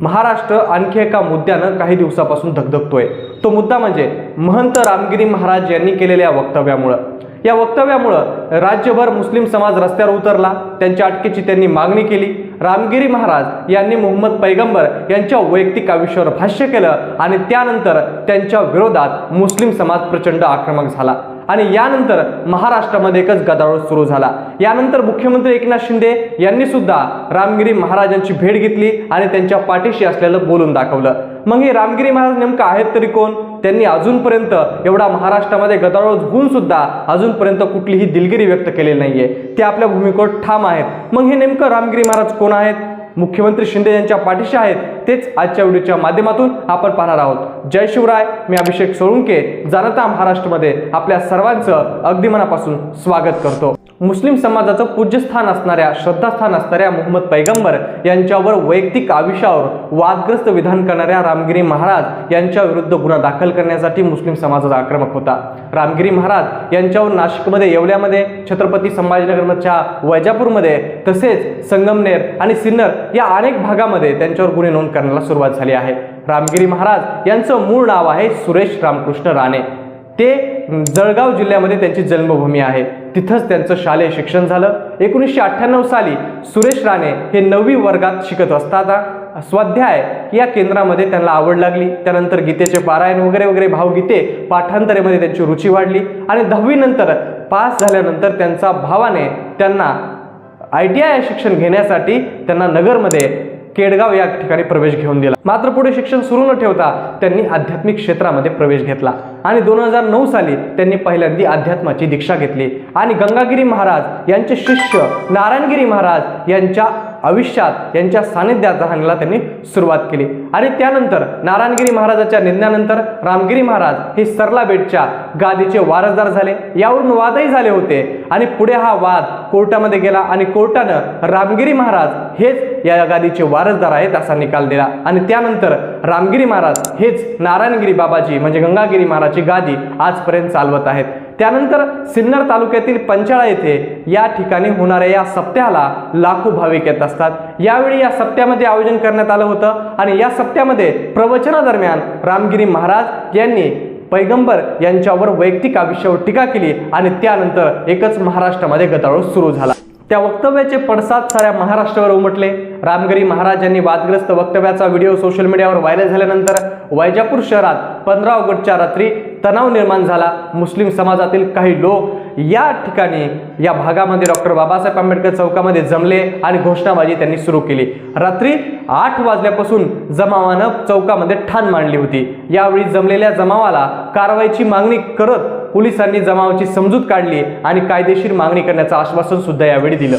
महाराष्ट्र आणखी एका मुद्द्यानं काही दिवसापासून धगधगतोय. तो मुद्दा म्हणजे महंत रामगिरी महाराज यांनी केलेल्या वक्तव्यामुळं. या वक्तव्यामुळं राज्यभर मुस्लिम समाज रस्त्यावर उतरला त्यांच्या अटकेची त्यांनी मागणी केली. रामगिरी महाराज यांनी मोहम्मद पैगंबर यांच्या वैयक्तिक आयुष्यावर भाष्य केलं आणि त्यानंतर त्यांच्या विरोधात मुस्लिम समाज प्रचंड आक्रमक झाला. आणि यानंतर महाराष्ट्रामध्ये एकच गदारोळ सुरू झाला. यानंतर मुख्यमंत्री एकनाथ शिंदे यांनी सुद्धा रामगिरी महाराजांची भेट घेतली आणि त्यांच्या पाठीशी असलेलं बोलून दाखवलं. मग हे रामगिरी महाराज नेमकं आहेत तरी कोण? त्यांनी अजूनपर्यंत एवढा महाराष्ट्रामध्ये गदारोळ होऊन सुद्धा अजूनपर्यंत कुठलीही दिलगिरी व्यक्त केलेली नाहीये. ते आपल्या भूमिकेवर ठाम आहेत. मग हे नेमकं रामगिरी महाराज कोण आहेत? मुख्यमंत्री शिंदे यांच्या पाठीशी आहेत तेच आजच्या व्हिडिओच्या माध्यमातून आपण पाहणार आहोत. जय शिवराय मी अभिषेक सोळुंके जाणता महाराष्ट्रामध्ये आपल्या सर्वांचं अगदी मनापासून स्वागत करतो. मुस्लिम समाजाचं पूज्यस्थान असणाऱ्या श्रद्धास्थान असणाऱ्या मोहम्मद पैगंबर यांच्यावर वैयक्तिक आयुष्यावर वादग्रस्त विधान करणाऱ्या रामगिरी महाराज यांच्या विरुद्ध गुन्हा दाखल करण्यासाठी मुस्लिम समाजाचा आक्रमक होता. रामगिरी महाराज यांच्यावर नाशिकमध्ये येवल्यामध्ये छत्रपती संभाजीनगरच्या वैजापूरमध्ये तसेच संगमनेर आणि सिन्नर या अनेक भागामध्ये त्यांच्यावर गुन्हे नोंद करण्याला सुरुवात झाली आहे. रामगिरी महाराज यांचं मूळ नाव आहे सुरेश रामकृष्ण राणे. ते जळगाव जिल्ह्यामध्ये त्यांची जन्मभूमी आहे. तिथंच त्यांचं शालेय शिक्षण झालं. एकोणीसशे अठ्ठ्याण्णव साली सुरेश राणे हे नववी वर्गात शिकत असताना स्वाध्याय या केंद्रामध्ये त्यांना आवड लागली. त्यानंतर गीतेचे पारायण वगैरे वगैरे भावगीते पाठांतरेमध्ये त्यांची रुची वाढली. आणि दहावीनंतर पास झाल्यानंतर त्यांचा भावाने त्यांना आय टी आय शिक्षण घेण्यासाठी त्यांना नगरमध्ये केडगाव या ठिकाणी प्रवेश घेऊन दिला. मात्र पुढे शिक्षण सुरू न ठेवता त्यांनी आध्यात्मिक क्षेत्रामध्ये प्रवेश घेतला. आणि दोन हजार नऊ साली त्यांनी पहिल्यांदा अध्यात्माची दीक्षा घेतली. आणि गंगागिरी महाराज यांचे शिष्य नारायणगिरी महाराज यांच्या आयुष्यात यांच्या सानिध्यात राहण्याला त्यांनी सुरुवात केली. आणि त्यानंतर नारायणगिरी महाराजाच्या निधनानंतर रामगिरी महाराज हे सरला बेटच्या गादीचे वारसदार झाले. यावरून वादही झाले होते. आणि पुढे हा वाद कोर्टामध्ये गेला. आणि कोर्टानं रामगिरी महाराज हेच या गादीचे वारसदार आहेत असा निकाल दिला. आणि त्यानंतर रामगिरी महाराज हेच नारायणगिरी बाबाजी म्हणजे गंगागिरी महाराजची गादी आजपर्यंत चालवत आहेत. त्यानंतर सिन्नर तालुक्यातील पंचाळा येथे या ठिकाणी होणाऱ्या या सप्त्याला लाखो भाविक येत असतात. यावेळी या सप्त्यामध्ये आयोजन करण्यात आलं होतं आणि या सप्त्यामध्ये प्रवचनादरम्यान रामगिरी महाराज यांनी पैगंबर यांच्यावर वैयक्तिक आयुष्यावर टीका केली आणि त्यानंतर एकच महाराष्ट्रामध्ये गदारोळ सुरू झाला. त्या वक्तव्याचे पडसाद साऱ्या महाराष्ट्रावर उमटले. रामगिरी महाराज यांनी वादग्रस्त वक्तव्याचा व्हिडिओ सोशल मीडियावर व्हायरल झाल्यानंतर वैजापूर शहरात पंधरा ऑगस्टच्या रात्री तणाव निर्माण झाला. मुस्लिम समाजातील काही लोक या ठिकाणी या भागामध्ये डॉक्टर बाबासाहेब आंबेडकर चौकामध्ये जमले आणि घोषणाबाजी त्यांनी सुरू केली. रात्री आठ वाजल्यापासून जमावानं चौकामध्ये ठाण मांडली होती. यावेळी जमलेल्या जमावाला कारवाईची मागणी करत पोलिसांनी जमावाची समजूत काढली आणि कायदेशीर मागणी करण्याचं आश्वासन सुद्धा यावेळी दिलं.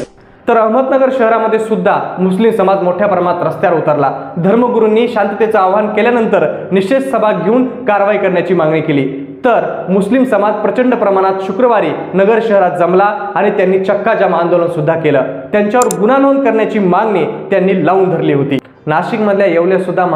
तर अहमदनगर शहरामध्ये सुद्धा मुस्लिम समाज मोठ्या प्रमाणात रस्त्यावर उतरला. धर्मगुरूंनी शांततेचं आवाहन केल्यानंतर निषेध सभा घेऊन कारवाई करण्याची मागणी केली. तर मुस्लिम समाज प्रचंड प्रमाणात शुक्रवारी नगर शहरात जमला आणि त्यांनी चक्काजाम आंदोलन सुद्धा केलं. त्यांच्यावर गुन्हा नोंद करण्याची मागणी त्यांनी लावून धरली होती. नाशिकमधल्या येवल्या सुद्धा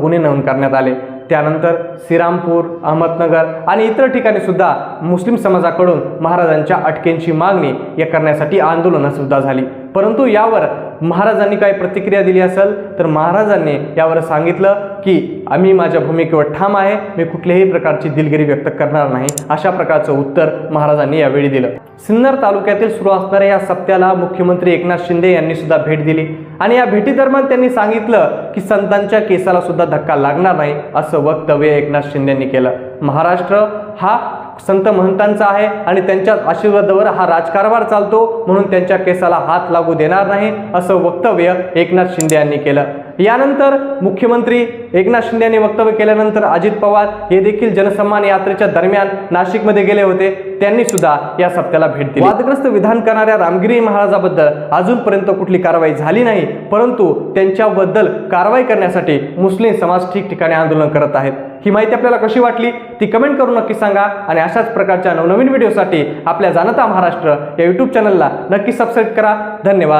गुन्हे नोंद करण्यात आले. त्यानंतर श्रीरामपूर अहमदनगर आणि इतर ठिकाणी सुद्धा मुस्लिम समाजाकडून महाराजांच्या अटकेंची मागणी या करण्यासाठी आंदोलनंसुद्धा झाली. परंतु यावर महाराजांनी काय प्रतिक्रिया दिली असेल तर महाराजांनी यावर सांगितलं की आम्ही माझ्या भूमिकेवर ठाम आहे मी कुठल्याही प्रकारची दिलगिरी व्यक्त करणार नाही. अशा प्रकारचं उत्तर महाराजांनी यावेळी दिलं. सिन्नर तालुक्यातील सुरू असणाऱ्या या सप्त्याला मुख्यमंत्री एकनाथ शिंदे यांनी सुद्धा भेट दिली. आणि या भेटीदरम्यान त्यांनी सांगितलं की संतांच्या केसाला सुद्धा धक्का लागणार नाही असं वक्तव्य एकनाथ शिंदेंनी केलं. महाराष्ट्र हा संत महंतांचा आहे आणि त्यांच्या आशीर्वादावर हा राजकारभार चालतो म्हणून त्यांच्या केसाला हात लागू देणार नाही असं वक्तव्य एकनाथ शिंदे यांनी केलं. यानंतर मुख्यमंत्री एकनाथ शिंदे यांनी वक्तव्य केल्यानंतर अजित पवार हे देखील जनसन्मान यात्रेच्या दरम्यान नाशिकमध्ये गेले होते. त्यांनी सुद्धा या सप्त्याला भेट दिली. वादग्रस्त विधान करणाऱ्या रामगिरी महाराजाबद्दल अजूनपर्यंत कुठली कारवाई झाली नाही परंतु त्यांच्याबद्दल कारवाई करण्यासाठी मुस्लिम समाज ठिकठिकाणी आंदोलन करत आहेत. ही माहिती आपल्याला कशी वाटली ती कमेंट करून नक्की सांगा आणि अशाच प्रकारच्या नवनवीन व्हिडिओसाठी आपल्या जाणता महाराष्ट्र या यूट्यूब चॅनलला नक्की सबस्क्राईब करा. धन्यवाद.